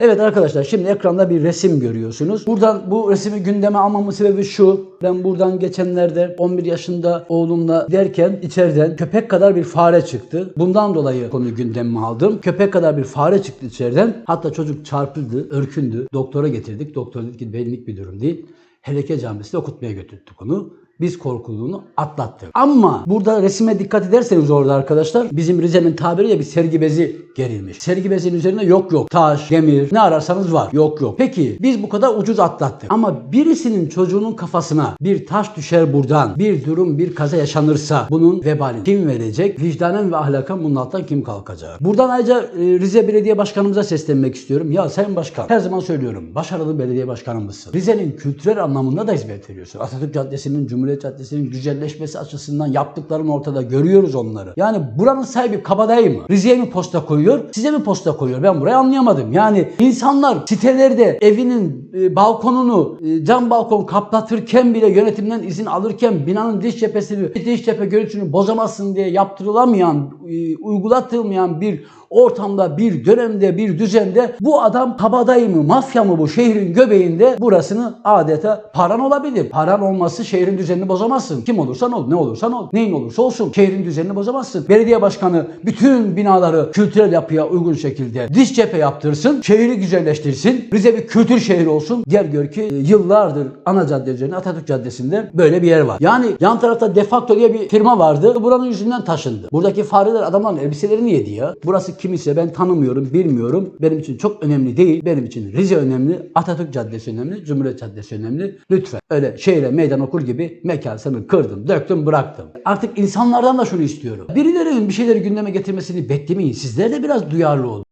Evet arkadaşlar şimdi ekranda bir resim görüyorsunuz. Buradan bu resmi gündeme almamın sebebi şu. Ben buradan geçenlerde 11 yaşında oğlumla derken içeriden köpek kadar bir fare çıktı. Bundan dolayı konuyu gündeme aldım. Köpek kadar bir fare çıktı içeriden. Hatta çocuk çarpıldı, örkündü. Doktora getirdik. Doktor dedi ki benlik bir durum değil. Heleke Camisi'ne okutmaya götürdük onu. Biz korkuluğunu atlattık. Ama burada resime dikkat ederseniz orada arkadaşlar bizim Rize'nin tabiriyle bir sergi bezi gerilmiş. Sergi bezinin üzerinde yok yok taş, demir ne ararsanız var. Yok yok. Peki biz bu kadar ucuz atlattık. Ama birisinin çocuğunun kafasına bir taş düşer buradan bir durum bir kaza yaşanırsa bunun vebalini kim verecek? Vicdanen ve ahlaken bunun altından kim kalkacak? Buradan ayrıca e, Rize Belediye Başkanımıza seslenmek istiyorum. Ya Sayın Başkan her zaman söylüyorum başarılı belediye başkanımızsın. Rize'nin kültürel anlamında da hizmet veriyorsun. Atatürk Caddesi'nin, Cumhuriyet Caddesi'nin güzelleşmesi açısından yaptıkların ortada görüyoruz onları. Yani buranın sahibi kabadayı mı? Rize'ye mi posta koyuyor? Size mi posta koyuyor? Ben burayı anlayamadım. Yani insanlar sitelerde evinin e, balkonunu e, cam balkon kaplatırken bile yönetimden izin alırken binanın dış cephesini, dış cephe görüntüsünü bozamazsın diye yaptırılamayan, e, uygulatılmayan bir ortamda, bir dönemde, bir düzende bu adam kabadayı mı, mafya mı bu şehrin göbeğinde burasını adeta paran olabilir. Paran olması şehrin düzenini bozamazsın. Kim olursan ol, ne olursan ol, neyin olursa olsun şehrin düzenini bozamazsın. Belediye başkanı bütün binaları kültürel yapıya uygun şekilde diş cephe yaptırsın, şehri güzelleştirsin. Rize bir kültür şehri olsun. Gel gör ki e, yıllardır ana cadde üzerinde Atatürk Caddesi'nde böyle bir yer var. Yani yan tarafta Defacto diye bir firma vardı. Buranın yüzünden taşındı. Buradaki fareler adamların elbiselerini yedi ya. Burası kim ise ben tanımıyorum, bilmiyorum. Benim için çok önemli değil. Benim için Rize önemli, Atatürk Caddesi önemli, Cumhuriyet Caddesi önemli. Lütfen öyle şehre meydan okur gibi mekanını kırdım, döktüm, bıraktım. Artık insanlardan da şunu istiyorum. Birilerinin bir şeyleri gündeme getirmesini beklemeyin. Sizler de biraz duyarlı olun.